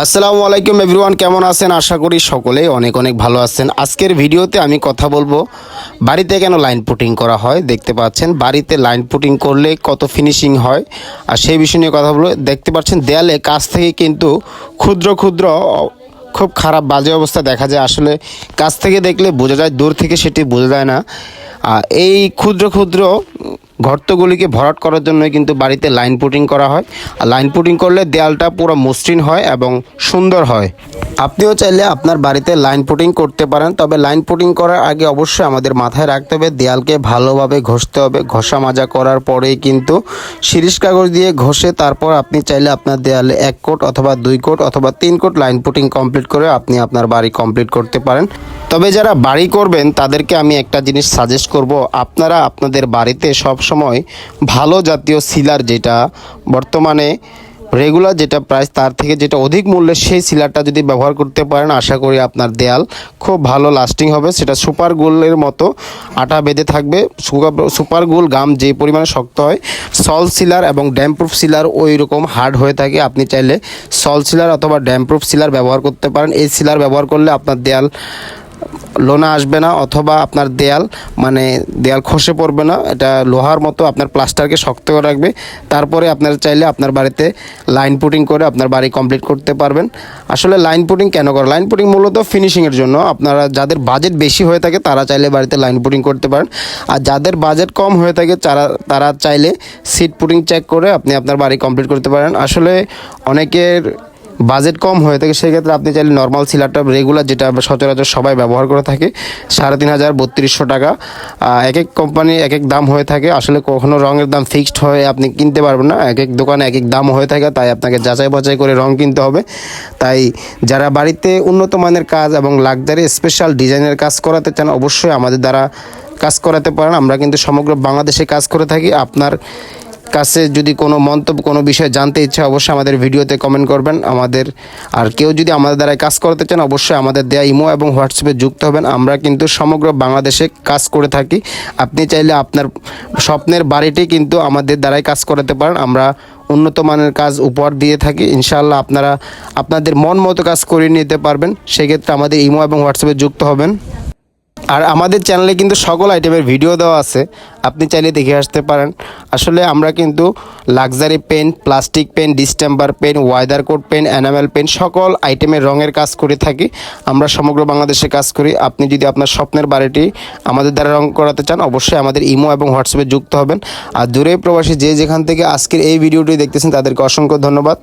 আসসালামু আলাইকুম এভরিওয়ান, কেমন আছেন? আশা করি সকলেই অনেক অনেক ভালো আছেন। আজকের ভিডিওতে আমি কথা বলব বাড়িতে কেন লাইন পুটিং করা হয়? দেখতে পাচ্ছেন, বাড়িতে লাইন পুটিং করলে কত ফিনিশিং হয়? আর সেই বিষয় নিয়ে কথা বলব। দেখতে পাচ্ছেন, দেয়ালে কাছ থেকে কিন্তু ক্ষুদ্র ক্ষুদ্র, খুব খারাপ বাজে অবস্থা দেখা যায়। আসলে কাছ থেকে দেখলে বোঝা যায়, দূর থেকে সেটি বোঝা যায় না। এই ক্ষুদ্র ক্ষুদ্র গর্তগুলিকে ভরাট করার জন্যই কিন্তু বাড়িতে লাইন পুটিং করা হয়। আর লাইন পুটিং করলে দেয়ালটা পুরো মসৃণ হয় এবং সুন্দর হয়। আপনিও চাইলে আপনার বাড়িতে লাইন পুটিং করতে পারেন, তবে লাইন পুটিং করার আগে অবশ্যই আমাদের মাথায় রাখতে হবে, দেয়ালকে ভালোভাবে ঘষতে হবে। ঘষা মাজা করার পরেই কিন্তু শিরিষ কাগজ দিয়ে ঘষে তারপর আপনি চাইলে আপনার দেয়ালে এক কোট অথবা দুই কোট অথবা তিন কোট লাইন পুটিং কমপ্লিট করে আপনি আপনার বাড়ি কমপ্লিট করতে পারেন। তবে যারা বাড়ি করবেন, তাদেরকে আমি একটা জিনিস সাজেস্ট করব। আপনারা আপনাদের বাড়িতে সব সময় ভালো জাতীয় সিলার যেটা বর্তমানে রেগুলার যেটা প্রাইস তার থেকে যেটা অধিক মূল্যের সেই সিলারটা যদি ব্যবহার করতে পারেন, আশা করি আপনার দেয়াল খুব ভালো লাস্টিং হবে। সেটা সুপার গোলের মতো আটা বেঁধে থাকবে। সুপার গোল গাম যে পরিমাণে শক্ত হয় সল সিলার এবং ড্যামপ্রুফ সিলার ওই রকম হার্ড হয়ে থাকে। আপনি চাইলে সল সিলার অথবা ড্যামপ্রুফ সিলার ব্যবহার করতে পারেন। এই সিলার ব্যবহার করলে আপনার দেয়াল লোনা আসবে না অথবা আপনার দেয়াল মানে দেয়াল খসে পড়বে না, এটা লোহার মতো আপনার প্লাস্টারকে শক্ত করে রাখবে। তারপরে আপনার চাইলে আপনার বাড়িতে লাইন পুটিং করে আপনার বাড়ি কমপ্লিট করতে পারবেন। আসলে লাইন পুটিং কেন করে? লাইন পুটিং মূলত ফিনিশিংয়ের জন্য। আপনারা যাদের বাজেট বেশি হয়ে থাকে, তারা চাইলে বাড়িতে লাইন পুটিং করতে পারেন। আর যাদের বাজেট কম হয়ে থাকে, তারা তারা চাইলে সিট পুটিং চেক করে আপনি আপনার বাড়ি কমপ্লিট করতে পারেন। আসলে অনেকের বাজেট কম হয়ে থাকে, সেক্ষেত্রে আপনি চাইলে নর্মাল সিলারটা রেগুলার যেটা সচরাচর সবাই ব্যবহার করে থাকে, সাড়ে তিন হাজার বত্রিশশো টাকা। এক এক কোম্পানি এক এক দাম হয়ে থাকে, আসলে কখনো রঙের দাম ফিক্সড হয়ে আপনি কিনতে পারবেন না এক এক দোকানে এক এক দাম হয়ে থাকে, তাই আপনাকে যাচাই বাছাই করে রং কিনতে হবে। তাই যারা বাড়িতে উন্নত মানের কাজ এবং লাক্সারি স্পেশাল ডিজাইনের কাজ করাতে চান, অবশ্যই আমাদের দ্বারা কাজ করাতে পারেন। আমরা কিন্তু সমগ্র বাংলাদেশে কাজ করে থাকি। আপনার কাছে যদি কোনো মন্তব্য, কোনো বিষয়ে জানতে ইচ্ছা অবশ্যই আমাদের ভিডিওতে কমেন্ট করবেন। আমাদের, আর কেউ যদি আমাদের দ্বারা কাজ করতে চান, অবশ্যই আমাদের দেয়া ইমো এবং হোয়াটসঅ্যাপে যুক্ত হবেন। আমরা কিন্তু সমগ্র বাংলাদেশে কাজ করে থাকি। আপনি চাইলে আপনার স্বপ্নের বাড়িটি কিন্তু আমাদের দ্বারাই কাজ করাতে পারেন। আমরা উন্নত মানের কাজ উপহার দিয়ে থাকি। ইনশাআল্লাহ আপনারা, আপনাদের মন মতো কাজ করে নিতে পারবেন। সেক্ষেত্রে আমাদের ইমো এবং হোয়াটসঅ্যাপে যুক্ত হবেন। আর আমাদের চ্যানেলে কিন্তু সকল আইটেমের ভিডিও দেওয়া আছে। আপনি চাইলে দেখে আসতে পারেন। আসলে আমরা কিন্তু luxury pen plastic pen distemper pen weather coat pen enamel pen সকল আইটেমের রঙের কাজ করে থাকি। আমরা সমগ্র বাংলাদেশে কাজ করি। আপনি যদি আপনার স্বপ্নের বাড়িটি আমাদের দ্বারা রং করাতে চান, অবশ্যই আমাদের ইমো এবং হোয়াটসঅ্যাপে যুক্ত হবেন। আর দূরে প্রবাসী যে যেখান থেকে আজকের এই ভিডিওটি দেখতেছেন, তাদেরকে অসংখ্য ধন্যবাদ।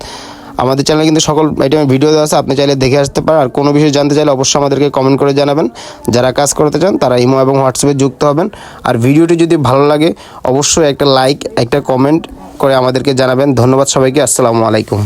আমাদের চ্যানেলে কিন্তু সকল আইটেমের ভিডিও দেওয়া আছে, আপনি চাইলে দেখে আসতে পারেন। আর কোনো বিষয়ে জানতে চাইলে অবশ্যই আমাদেরকে কমেন্ট করে জানাবেন। যারা কাজ করতে চান, তারা ইমো এবং হোয়াটসঅ্যাপে যুক্ত হবেন। আর ভিডিওটি যদি ভালো লাগে, অবশ্যই একটা লাইক একটা কমেন্ট করে আমাদেরকে জানাবেন। ধন্যবাদ সবাইকে, আসসালামু আলাইকুম।